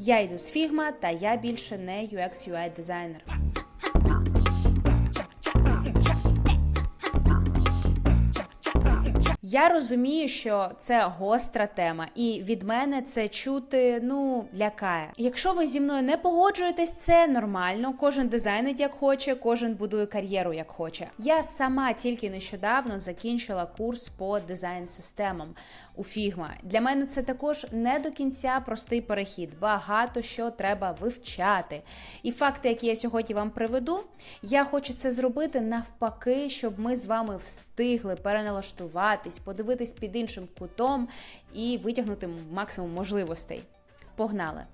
Я йду з Figma, та я більше не UX UI дизайнер. Я розумію, що це гостра тема, і від мене це чути ну лякає. Якщо ви зі мною не погоджуєтесь, це нормально. Кожен дизайнить як хоче, кожен будує кар'єру як хоче. Я сама тільки нещодавно закінчила курс по дизайн-системам у Figma. Для мене це також не до кінця простий перехід. Багато що треба вивчати. І факти, які я сьогодні вам приведу, я хочу це зробити навпаки, щоб ми з вами встигли переналаштуватись, подивитись під іншим кутом і витягнути максимум можливостей. Погнали!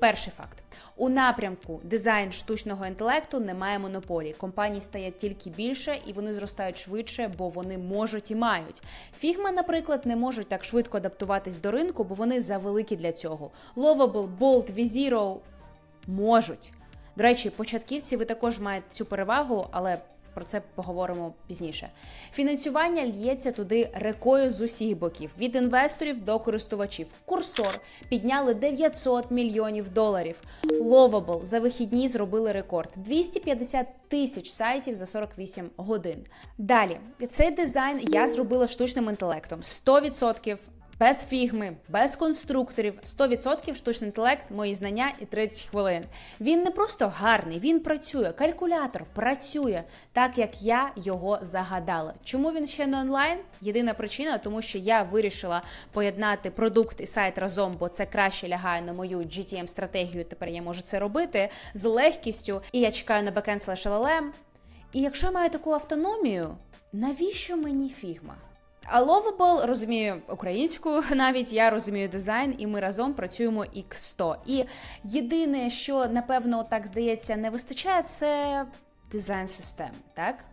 Перший факт: у напрямку дизайн штучного інтелекту немає монополії. Компаній стає тільки більше і вони зростають швидше, бо вони можуть і мають. Фігма, наприклад, не можуть так швидко адаптуватись до ринку, бо вони завеликі для цього. Lovable, Bolt, VZero можуть. До речі, початківці ви також маєте цю перевагу, але про це поговоримо пізніше. Фінансування л'ється туди рекою з усіх боків: від інвесторів до користувачів. Курсор підняли 900 мільйонів доларів. Lovable за вихідні зробили рекорд 250 тисяч сайтів за 48 годин. Далі цей дизайн я зробила штучним інтелектом 100%. Без фігми, без конструкторів, 100% штучний інтелект, мої знання і 30 хвилин. Він не просто гарний, він працює. Калькулятор працює так, як я його загадала. Чому він ще не онлайн? Єдина причина, тому що я вирішила поєднати продукт і сайт разом, бо це краще лягає на мою GTM стратегію. Тепер я можу це робити з легкістю. І я чекаю на backend slash LLM. І якщо я маю таку автономію, навіщо мені фігма? А Lovable розумію українську, навіть я розумію дизайн, і ми разом працюємо X100. І єдине, що напевно так здається, не вистачає, це дизайн системи, так?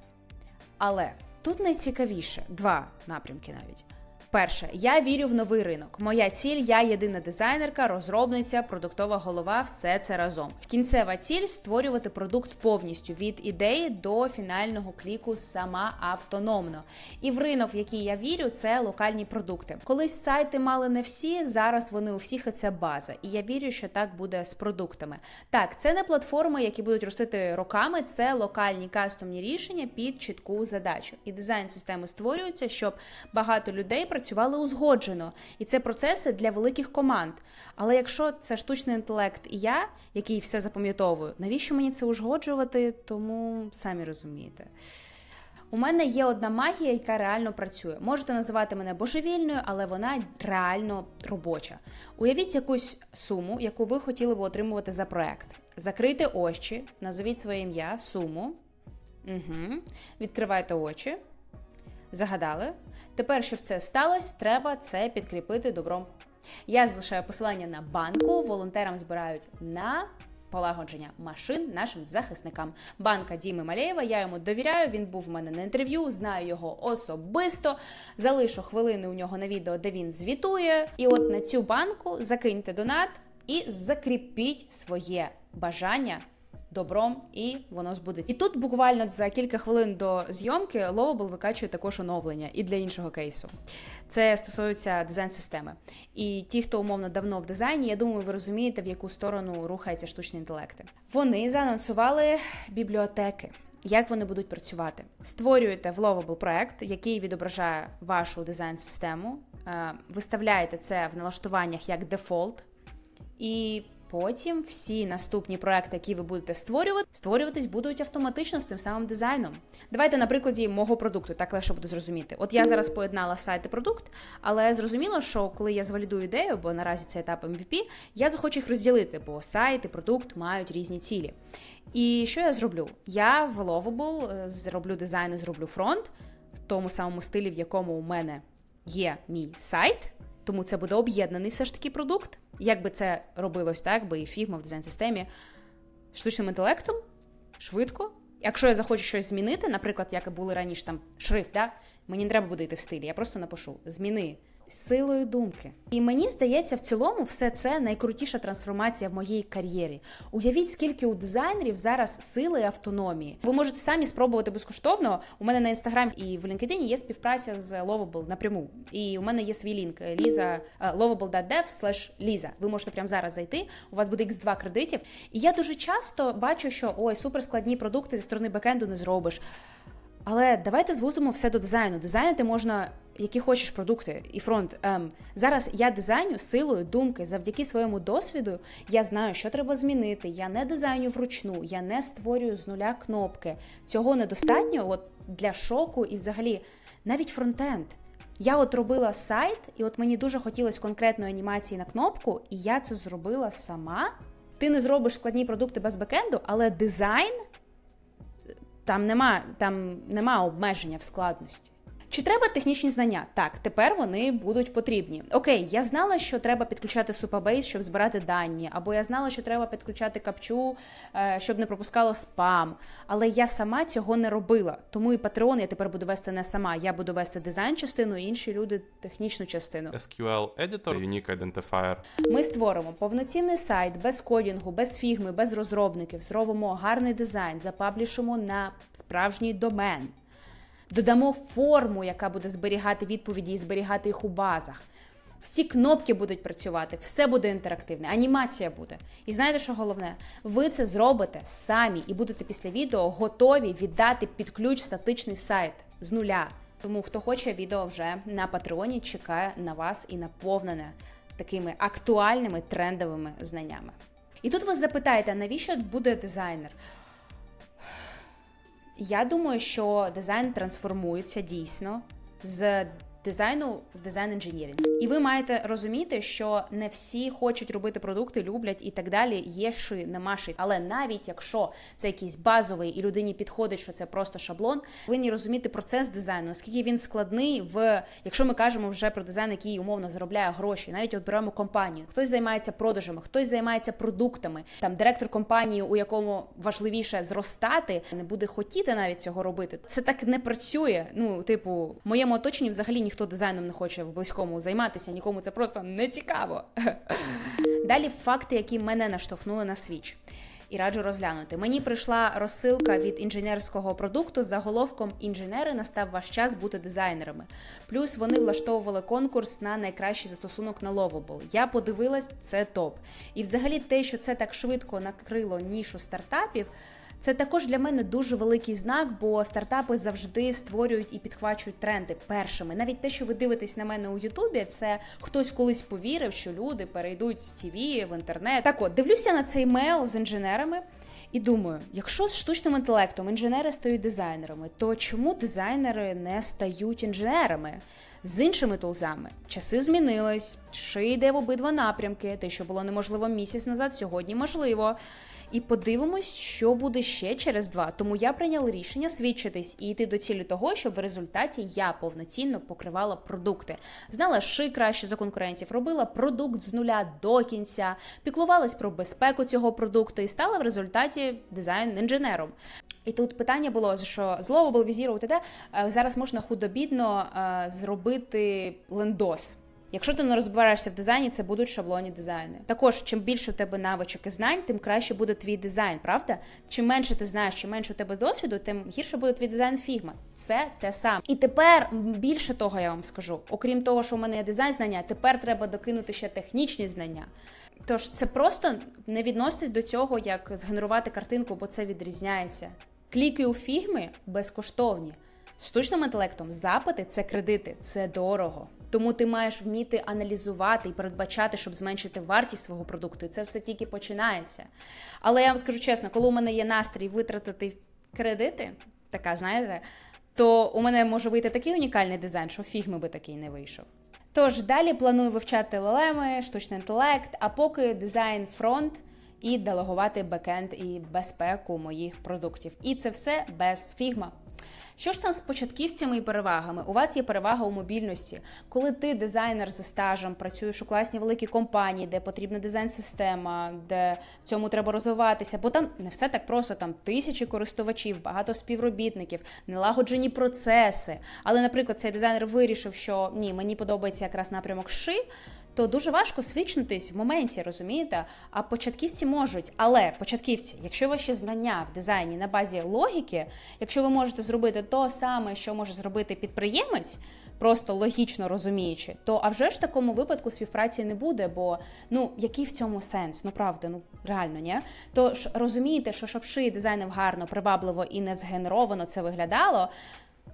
Але тут найцікавіше два напрямки навіть. Перше, я вірю в новий ринок. Моя ціль, я єдина дизайнерка, розробниця, продуктова голова, все це разом. Кінцева ціль створювати продукт повністю від ідеї до фінального кліку сама автономно. І в ринок, в який я вірю, це локальні продукти. Колись сайти мали не всі, зараз вони у всіх і це база. І я вірю, що так буде з продуктами. Так, це не платформи, які будуть ростити роками, це локальні кастомні рішення під чітку задачу. І дизайн системи створюється, щоб багато людей працювали узгоджено. І це процеси для великих команд. Але якщо це штучний інтелект і я, який все запам'ятовую, навіщо мені це узгоджувати? Тому самі розумієте. У мене є одна магія, яка реально працює. Можете називати мене божевільною, але вона реально робоча. Уявіть якусь суму, яку ви хотіли б отримувати за проект. Закрийте очі, назовіть своє ім'я, суму. Угу. Відкривайте очі. Загадали. Тепер, щоб це сталося, треба це підкріпити добром. Я залишаю посилання на банку. Волонтерам збирають на полагодження машин нашим захисникам. Банка Діми Малєєва. Я йому довіряю. Він був в мене на інтерв'ю, знаю його особисто. Залишу хвилини у нього на відео, де він звітує. І от на цю банку закиньте донат і закріпіть своє бажання добром, і воно збудеться. І тут буквально за кілька хвилин до зйомки Lowable викачує також оновлення і для іншого кейсу. Це стосується дизайн-системи. І ті, хто умовно давно в дизайні, я думаю, ви розумієте, в яку сторону рухається штучні інтелекти. Вони заанонсували бібліотеки. Як вони будуть працювати? Створюєте в Lovable проект, який відображає вашу дизайн-систему, е, виставляєте це в налаштуваннях як дефолт, і Потім всі наступні проекти, які ви будете створювати, створюватись будуть автоматично з тим самим дизайном. Давайте на прикладі мого продукту, так легше буде зрозуміти. От я зараз поєднала сайт і продукт, але зрозуміло, що коли я звалідую ідею, бо наразі це етап MVP, я захочу їх розділити, бо сайт і продукт мають різні цілі. І що я зроблю? Я в Lovable е, зроблю дизайн і зроблю фронт в тому самому стилі, в якому у мене є мій сайт. Тому це буде об'єднаний все ж таки продукт. Як би це робилось так, би і фігма в дизайн-системі штучним інтелектом швидко. Якщо я захочу щось змінити, наприклад, як і були раніше там шрифт, да? мені не треба буде йти в стилі, я просто напишу: зміни силою думки. І мені здається, в цілому все це найкрутіша трансформація в моїй кар'єрі. Уявіть, скільки у дизайнерів зараз сили і автономії. Ви можете самі спробувати безкоштовно. У мене на інстаграмі і в LinkedIn є співпраця з Lovable напряму. І у мене є свій лінк Ліза е, lovable.dev slash Ліза. Ви можете прямо зараз зайти. У вас буде x2 кредитів. І я дуже часто бачу, що ой, суперскладні продукти зі сторони бекенду не зробиш. Але давайте звузимо все до дизайну. Дизайнити можна які хочеш продукти і фронт. Ем, зараз я дизайню силою думки. Завдяки своєму досвіду я знаю, що треба змінити. Я не дизайню вручну, я не створюю з нуля кнопки. Цього недостатньо от для шоку і взагалі навіть фронтенд. Я от робила сайт, і от мені дуже хотілося конкретної анімації на кнопку, і я це зробила сама. Ти не зробиш складні продукти без бекенду, але дизайн там нема, там нема обмеження в складності. Чи треба технічні знання? Так, тепер вони будуть потрібні. Окей, я знала, що треба підключати Supabase, щоб збирати дані, або я знала, що треба підключати капчу, е, щоб не пропускало спам. Але я сама цього не робила. Тому і Patreon я тепер буду вести не сама. Я буду вести дизайн частину, інші люди технічну частину. SQL Editor, Unique Identifier. Ми створимо повноцінний сайт без кодінгу, без фігми, без розробників. Зробимо гарний дизайн, запаблішимо на справжній домен. Додамо форму, яка буде зберігати відповіді і зберігати їх у базах. Всі кнопки будуть працювати, все буде інтерактивне, анімація буде. І знаєте, що головне? Ви це зробите самі і будете після відео готові віддати під ключ статичний сайт з нуля. Тому хто хоче відео вже на Патреоні, чекає на вас і наповнене такими актуальними трендовими знаннями. І тут ви запитаєте, навіщо буде дизайнер? Я думаю, що дизайн трансформується дійсно з дизайну в дизайн інженірінг. І ви маєте розуміти, що не всі хочуть робити продукти, люблять і так далі. Є ши, нема ши. Але навіть якщо це якийсь базовий і людині підходить, що це просто шаблон, повинні розуміти процес дизайну, наскільки він складний в якщо ми кажемо вже про дизайн, який умовно заробляє гроші, навіть от беремо компанію. Хтось займається продажами, хтось займається продуктами. Там директор компанії, у якому важливіше зростати, не буде хотіти навіть цього робити. Це так не працює. Ну, типу, в моєму оточенні взагалі ніхто дизайном не хоче в близькому займатися, нікому це просто не цікаво. Далі факти, які мене наштовхнули на свіч. І раджу розглянути. Мені прийшла розсилка від інженерського продукту з заголовком Інженери настав ваш час бути дизайнерами. Плюс вони влаштовували конкурс на найкращий застосунок на Lovable. Я подивилась, це топ. І взагалі те, що це так швидко накрило нішу стартапів. Це також для мене дуже великий знак, бо стартапи завжди створюють і підхвачують тренди першими. Навіть те, що ви дивитесь на мене у Ютубі, це хтось колись повірив, що люди перейдуть з ТВ в інтернет. Так от дивлюся на цей мейл з інженерами. І думаю, якщо з штучним інтелектом інженери стають дизайнерами, то чому дизайнери не стають інженерами? З іншими тулзами часи змінились, чи йде в обидва напрямки. Те, що було неможливо місяць назад, сьогодні можливо. І подивимось, що буде ще через два. Тому я прийняла рішення свідчитись і йти до цілі того, щоб в результаті я повноцінно покривала продукти. Знала ши краще за конкурентів, робила продукт з нуля до кінця, піклувалась про безпеку цього продукту і стала в результаті дизайн-інженером. І тут питання було, що з Lovable, Viziro, т.д. е, зараз можна худобідно е, зробити лендос. Якщо ти не розбираєшся в дизайні, це будуть шаблонні дизайни. Також, чим більше у тебе навичок і знань, тим краще буде твій дизайн, правда? Чим менше ти знаєш, чим менше у тебе досвіду, тим гірше буде твій дизайн фігма. Це те саме. І тепер більше того я вам скажу. Окрім того, що у мене є дизайн знання, тепер треба докинути ще технічні знання. Тож це просто не відноситесь до цього, як згенерувати картинку, бо це відрізняється. Кліки у фігмі безкоштовні. З штучним інтелектом запити це кредити, це дорого. Тому ти маєш вміти аналізувати і передбачати, щоб зменшити вартість свого продукту. І це все тільки починається. Але я вам скажу чесно, коли у мене є настрій витратити кредити, така знаєте, то у мене може вийти такий унікальний дизайн, що фігми би такий не вийшов. Тож далі планую вивчати лелеми, штучний інтелект, а поки дизайн фронт і делегувати бекенд і безпеку моїх продуктів. І це все без фігма. Що ж там з початківцями і перевагами? У вас є перевага у мобільності. Коли ти дизайнер зі стажем, працюєш у класній великій компанії, де потрібна дизайн-система, де в цьому треба розвиватися, бо там не все так просто, там тисячі користувачів, багато співробітників, налагоджені процеси. Але, наприклад, цей дизайнер вирішив, що ні, мені подобається якраз напрямок ши. То дуже важко свідчитись в моменті, розумієте? А початківці можуть. Але початківці, якщо ваші знання в дизайні на базі логіки, якщо ви можете зробити то саме, що може зробити підприємець, просто логічно розуміючи, то а вже ж в такому випадку співпраці не буде, бо ну який в цьому сенс? Ну правда, ну реально, ні? То ж розумієте, що щоб шиї дизайнив гарно, привабливо і не згенеровано це виглядало.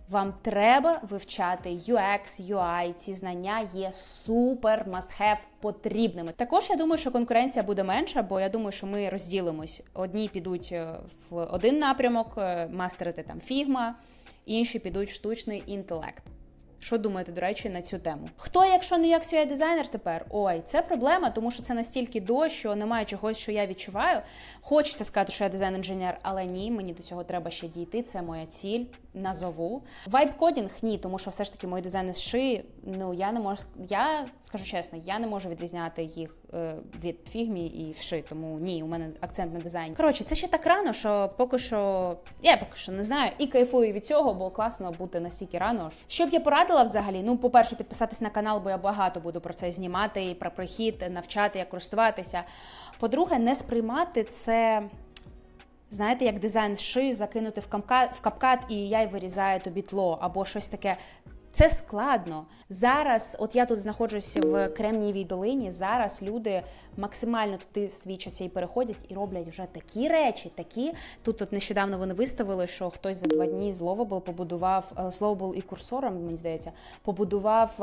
Вам треба вивчати UX, UI, ці знання є супер must-have потрібними. Також я думаю, що конкуренція буде менша, бо я думаю, що ми розділимось. Одні підуть е, в один напрямок, е, мастерити там фігма, інші підуть в штучний інтелект. Що думаєте, до речі, на цю тему? Хто, якщо не як свій дизайнер тепер? Ой, це проблема, тому що це настільки до, що немає чогось, що я відчуваю. Хочеться сказати, що я дизайн-інженер, але ні, мені до цього треба ще дійти. Це моя ціль. Назову. Вайб-кодінг ні, тому що все ж таки мої дизайни ши, ну я не можу. Я скажу чесно, я не можу відрізняти їх від фігмі і вши, тому ні, у мене акцент на дизайні. Коротше, це ще так рано, що поки що я поки що не знаю і кайфую від цього, бо класно бути настільки рано. Що б я порадила взагалі? Ну, по-перше, підписатись на канал, бо я багато буду про це знімати і про прихід, навчати, як користуватися. По-друге, не сприймати це. Знаєте, як дизайн ши закинути в капкат, в капкат і я й вирізаю тобі тло або щось таке. Це складно. Зараз, от я тут знаходжуся в Кремнієвій долині. Зараз люди максимально туди свідчаться і переходять і роблять вже такі речі, такі. Тут от нещодавно вони виставили, що хтось за два дні з побудував е, і курсором, мені здається, побудував.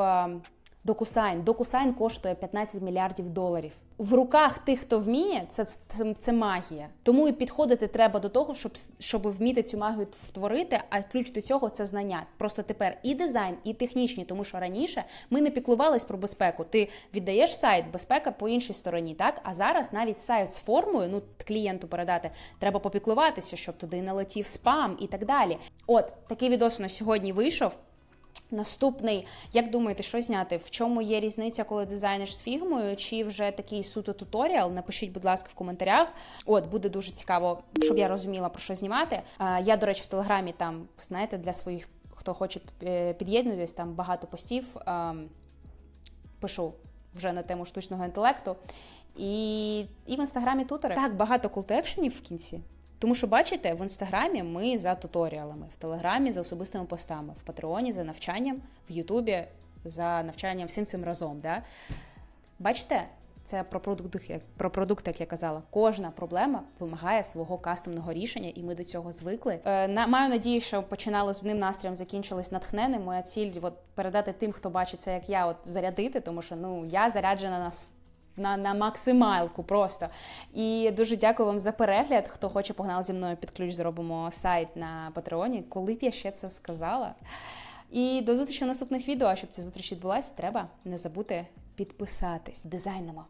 Докусайн. Докусайн коштує 15 мільярдів доларів. В руках тих, хто вміє, це, це, це магія. Тому і підходити треба до того, щоб, щоб вміти цю магію втворити. А ключ до цього це знання. Просто тепер і дизайн, і технічні, тому що раніше ми не піклувались про безпеку. Ти віддаєш сайт, безпека по іншій стороні, так а зараз навіть сайт з формою, ну клієнту передати, треба попіклуватися, щоб туди не летів спам і так далі. От такий відос на сьогодні вийшов. Наступний, як думаєте, що зняти? В чому є різниця, коли дизайниш з фігмою, чи вже такий суто туторіал? Напишіть, будь ласка, в коментарях. От буде дуже цікаво, щоб я розуміла про що знімати. Я, до речі, в телеграмі там знаєте для своїх, хто хоче е, під'єднуватись, там багато постів пишу вже на тему штучного інтелекту. І, і в інстаграмі тутори. Так, багато колтекшенів в кінці. Тому що бачите, в інстаграмі ми за туторіалами, в телеграмі за особистими постами, в Патреоні за навчанням, в Ютубі за навчанням всім цим разом. Да? Бачите, це про продукт, як про продукт, як я казала. Кожна проблема вимагає свого кастомного рішення, і ми до цього звикли. Е, маю надію, що починали з одним настроєм, закінчились натхненним. Моя ціль от, передати тим, хто бачить це, як я, от зарядити, тому що ну я заряджена на на, на максималку просто. І дуже дякую вам за перегляд. Хто хоче погнали зі мною під ключ, зробимо сайт на Патреоні. Коли б я ще це сказала. І до зустрічі в наступних відео. А щоб ця зустріч відбулася, треба не забути підписатись. Дизайнемо.